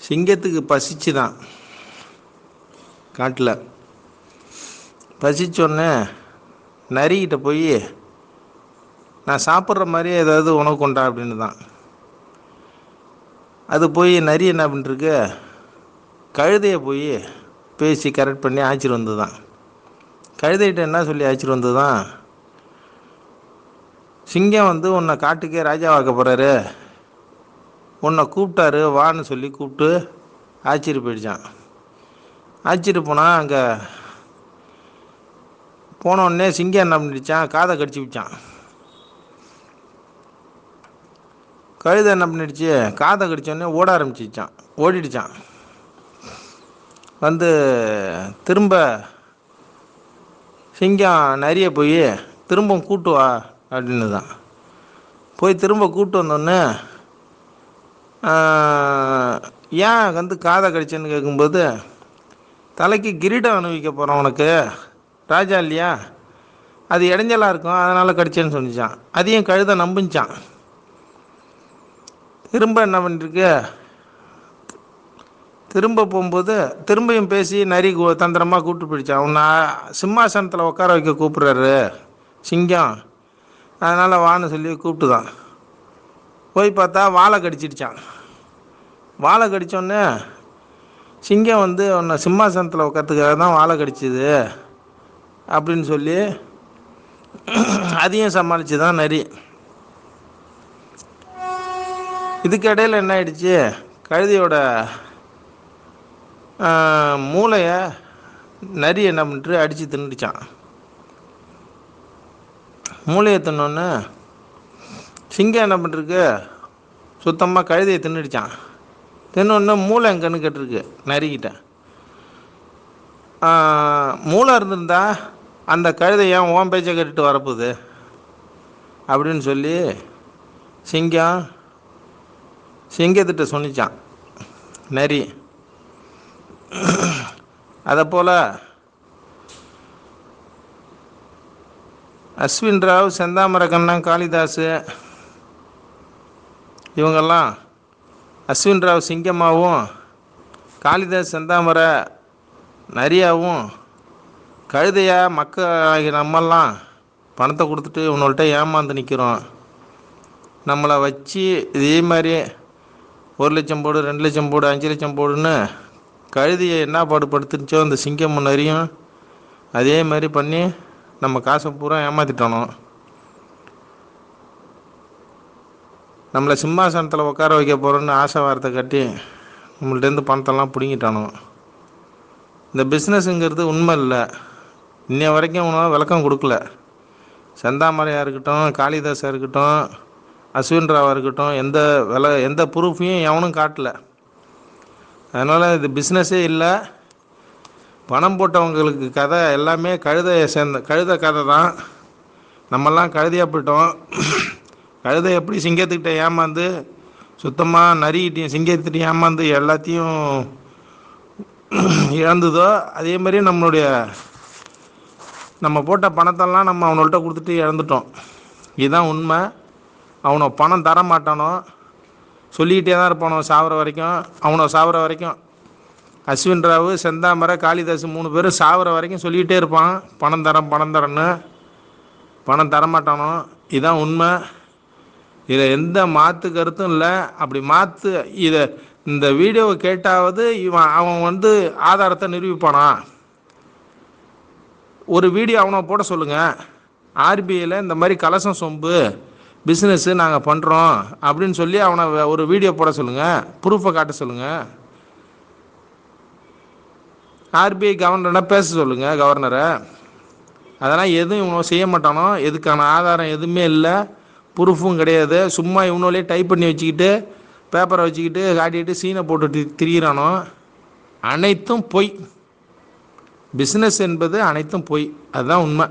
சிங்கத்துக்கு பசிச்சு தான் காட்டில். பசிச்சோடனே நரிக்கிட்ட போய் நான் சாப்பிட்ற மாதிரி ஏதாவது உணவு கொண்டா அப்படின்னு தான் அது போய் நரி என்ன பண்ணிருக்கு கழுதையை போய் பேசி கரெக்ட் பண்ணி ஆச்சிட்டு வந்து தான் கழுதைகிட்ட என்ன சொல்லி ஆச்சிட்டு வந்து தான் சிங்கம் வந்து உன்னை காட்டுக்கே ராஜாவாக்க போகிறாரு உன்னை கூப்பிட்டாரு வான்னு சொல்லி கூப்பிட்டு ஆச்சரிய போயிடுச்சான். ஆச்சரிய போனால் அங்கே போன உடனே சிங்கம் என்ன பண்ணிடுச்சான்? காதை கடிச்சு வச்சான் கழுதை என்ன பண்ணிடுச்சு? காதை கடிச்சோடனே ஓட ஆரம்பிச்சிச்சான். ஓடிடுச்சான். வந்து திரும்ப சிங்கம் நிறைய போய் திரும்ப கூட்டு வா. அப்படின்னு தான் போய் திரும்ப கூப்பிட்டு வந்தோடனே ஏன் வந்து காதை கடிச்சேன்னு கேட்கும்போது தலைக்கு கிரீடம் அணிவிக்க போகிறோம் உனக்கு ராஜா இல்லையா? அது இடைஞ்சலாக இருக்கும் அதனால் கடிச்சேன்னு சொன்னிச்சான் அதையும் கழுத நம்பிச்சான் திரும்ப என்ன பண்ணிருக்கு? திரும்ப போகும்போது திரும்பியும் பேசி நரி தந்திரமாக கூப்பிட்டு போயிடுச்சான். உன்னை சிம்மாசனத்தில் உட்கார வைக்க கூப்பிட்றாரு சிங்கம். அதனால் வான்னு சொல்லி கூப்பிட்டுதான். போய் பார்த்தா வாழை கடிச்சிடுச்சான் வாழை கடித்தோடனே சிங்கம் வந்து உன்னை சிம்மாசனத்தில் உட்காரத்துக்காக தான் வாழை கடிச்சிது அப்படின்னு சொல்லி அதையும் சமாளித்து தான் நரி. இதுக்கு என்ன ஆயிடுச்சு? கழுதியோட மூளையை நரி என்ன பண்ணிட்டு அடித்து தின்னுடுச்சான் மூளையை தின்னோன்னே சிங்கம் என்ன பண்ணிருக்கு? சுத்தமாக கழுதையை தின்னுடுச்சான். தின்னொன்னே மூளை என் கண்ணு கட்டிருக்கு மூளை இருந்திருந்தா அந்த கழுதை ஏன் ஓன் பேச்சை கேட்டுட்டு வரப்போகுது? அப்படின்னு சொல்லி சிங்கம் சிங்கத்திட்ட சொன்னிச்சான் நரி. அதை போல் அஸ்வின் ராவ் செந்தாமர கண்ணன் காளிதாஸ் இவங்கெல்லாம் அஸ்வின் ராவ் சிங்கமாகவும் காளிதாஸ் செந்தாமர நரியாவும் கழுதையாக மக்கள் ஆகிய நம்மெல்லாம் பணத்தை கொடுத்துட்டு இவங்கள்ட்ட ஏமாந்து நிற்கிறோம் நம்மளை வச்சு இதே மாதிரி ஒரு லட்சம் போடு ரெண்டு லட்சம் போடு அஞ்சு லட்சம் போடுன்னு கழுதியை என்ன பாடுபடுத்துச்சோ அந்த சிங்கம் நரியும் அதே மாதிரி பண்ணி நம்ம காசை பூரா ஏமாத்திட்டானோ நம்மளை சிம்மாசனத்தில் உட்கார வைக்க போகிறோன்னு ஆசை வார்த்தை கட்டி நம்மள்டேருந்து பணத்தெல்லாம் பிடுங்கிட்டானோ இந்த பிஸ்னஸுங்கிறது உண்மை இல்லை. இன்னைய வரைக்கும் உணவு விளக்கம் கொடுக்கல. செந்தாமரையாக இருக்கட்டும் காளிதாஸாக இருக்கட்டும் அஸ்வின் ராவாக இருக்கட்டும் எந்த வில எந்த ப்ரூஃபையும் எவனும் காட்டல. அதனால் இது பிஸ்னஸே இல்லை. பணம் போட்டவங்களுக்கு கதை எல்லாமே கழுதையை சேர்ந்த கழுத கதை தான். நம்மெல்லாம் கழுதையாக போயிட்டோம். கழுதை எப்படி சிங்கத்துக்கிட்ட ஏமாந்து சுத்தமாக நரிக்கிட்டையும் சிங்கத்திட்டையும் ஏமாந்து எல்லாத்தையும் இழந்ததோ அதே மாதிரி நம்மளுடைய நம்ம போட்ட பணத்தெல்லாம் நம்ம அவனள்ட்ட கொடுத்துட்டு இழந்துட்டோம். இதுதான் உண்மை. அவனை பணம் தர மாட்டானோ சொல்லிக்கிட்டே தான் இருப்பானோ சாவர வரைக்கும். அவனை சாவர வரைக்கும். அஸ்வின் ராவு செந்தாமரை காளிதாஸ் மூணு பேரும் சாவர வரைக்கும் சொல்லிக்கிட்டே இருப்பான். பணம் தரேன் பணம் தரேன்னு. பணம் தரமாட்டானோ? இதுதான் உண்மை. இதில் எந்த மாற்று கருத்தும் இல்லை. அப்படி மாற்று இதை இந்த வீடியோவை கேட்டாவது இவன் அவன் வந்து ஆதாரத்தை நிரூபிப்பானா? ஒரு வீடியோ அவனை போட சொல்லுங்கள் ஆர்பிஐயில் இந்த மாதிரி கலசம் சொம்பு பிஸ்னஸ்ஸு நாங்கள் பண்ணுறோம் அப்படின்னு சொல்லி அவனை ஒரு வீடியோ போட சொல்லுங்கள் ப்ரூஃபை காட்ட சொல்லுங்கள் ஆர்பிஐ கவர்னர்னா பேச சொல்லுங்கள் கவர்னரை. அதெல்லாம் எதுவும் இவனும் செய்ய மாட்டானோ எதுக்கான ஆதாரம் எதுவுமே இல்லை ப்ரூஃபும் கிடையாது. சும்மா இவனோலே டைப் பண்ணி வச்சுக்கிட்டு பேப்பரை வச்சுக்கிட்டு காட்டிக்கிட்டு சீனை போட்டு திரியிறானோ அனைத்தும் பொய். பிஸ்னஸ் என்பது அனைத்தும் பொய். அதுதான் உண்மை.